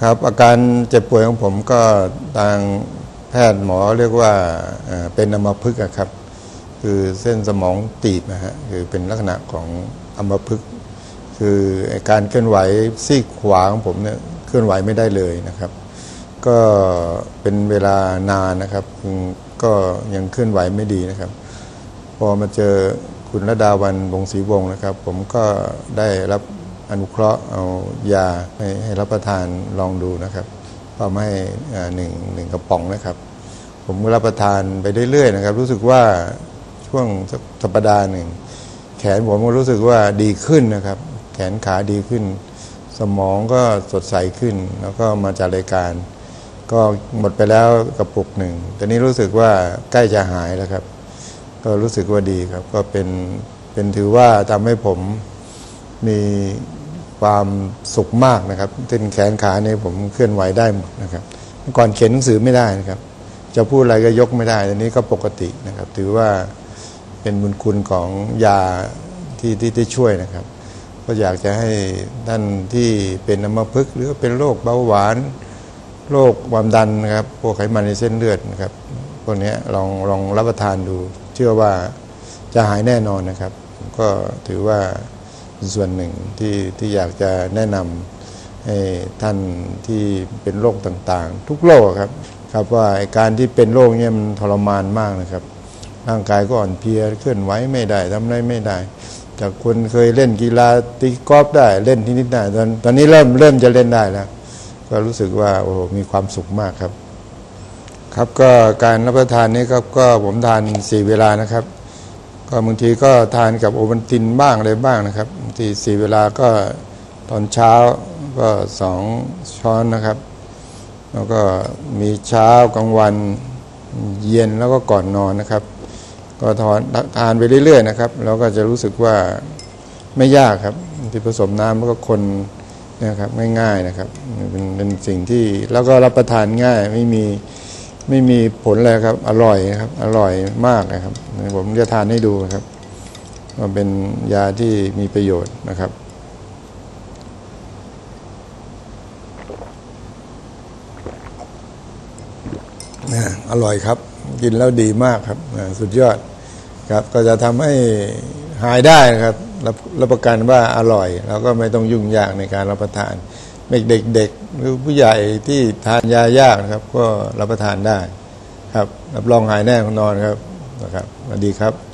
ครับอาการเจ็บป่วยของผมก็ทางแพทย์หมอเรียกว่าเป็นอัมพฤกษ์ครับ คือเส้นสมองตีบนะฮะคือเป็นลักษณะของอัมพฤกษ์คืออ้การเคลื่อนไหวซีกขวาของผมเนี่ยเคลื่อนไหวไม่ได้เลยนะครับ ก็เป็นเวลานานนะครับก็ยังเคลื่อนไหวไม่ดีนะครับ พอมาเจอคุณระดาวันวงศรีวงศ์นะครับ ผมก็ได้รับ อนุเคราะห์เอายาให้ให้รับประทานลองดูนะครับประมาณอ่าหนึ่งหนึ่งกระป๋องนะครับ ผมก็รับประทานไปเรื่อยๆนะครับ รู้สึกว่าช่วงสักสัปดาห์หนึ่งแขนผมก็รู้สึกว่าดีขึ้นนะครับ แขนขาดีขึ้น สมองก็สดใสขึ้น แล้วก็มาจากรายการ ก็หมดไปแล้วกระปุกหนึ่งตอนนี้รู้สึกว่าใกล้จะหายแล้วครับ ก็รู้สึกว่าดีครับ ก็เป็นเป็นถือว่าทำให้ผม มีความสุขมากนะครับเส้นแขนขาเนี่ยผมเคลื่อนไหวได้หมดนะครับก่อนเขียนหนังสือไม่ได้นะครับ จะพูดอะไรก็ยกไม่ได้ตอนนี้ก็ปกตินะครับ ถือว่าเป็นบุญคุณของยาที่ที่ที่ช่วยนะครับ ก็อยากจะให้ท่านที่เป็นอัมพฤกษ์หรือเป็นโรคเบาหวานโรคความดันนะครับพวกไขมันในเส้นเลือดนะครับพวกนี้ลองลองรับประทานดู เชื่อว่าจะหายแน่นอนนะครับ ก็ถือว่า ส่วนหนึ่งที่ที่อยากจะแนะนำให้ท่านที่เป็นโรคต่างๆ ทุกโรคครับครับว่าการที่เป็นโรคเนี้ยมันทรมานมากนะครับ ร่างกายก็อ่อนเพลียเคลื่อนไหวไม่ได้ทำอะไรไม่ได้จากคนเคยเล่นกีฬาตีกอล์ฟได้เล่นที่นิดได้ตอนตอนนี้เริ่มเริ่มจะเล่นได้แล้ว ก็รู้สึกว่าโอ้โหมีความสุขมากครับ ครับก็การรับประทานนี้ครับก็ผมทานสี่เวลานะครับ ก็บางทีก็ทานกับโอวัลตินบ้างอะไรบ้างนะครับบางทีสี่เวลาก็ตอนเช้าก็สองช้อนนะครับ แล้วก็มีเช้ากลางวันเย็นแล้วก็ก่อนนอนนะครับ ก็ทานทานไปเรื่อย ๆ นะครับ แล้วก็จะรู้สึกว่าไม่ยากครับที่ผสมน้ำแล้วก็คนนะครับง่ายๆนะครับเป็นเป็นสิ่งที่แล้วก็รับประทานง่ายไม่มี ไม่มีผลอะไรครับ อร่อยครับ อร่อยมากนะครับ ผมจะทานให้ดูครับว่าเป็นยาที่มีประโยชน์นะครับนะอร่อยครับ กินแล้วดีมากครับ สุดยอดครับ ก็จะทำให้หายได้ครับรับ รับประกันว่าอร่อย แล้วก็ไม่ต้องยุ่งยากในการรับประทาน เด็กๆหรือผู้ใหญ่ที่ทานยายากนะครับ ก็รับประทานได้ ครับรับรองหายแน่นอนครับนะครับสวัสดีครับ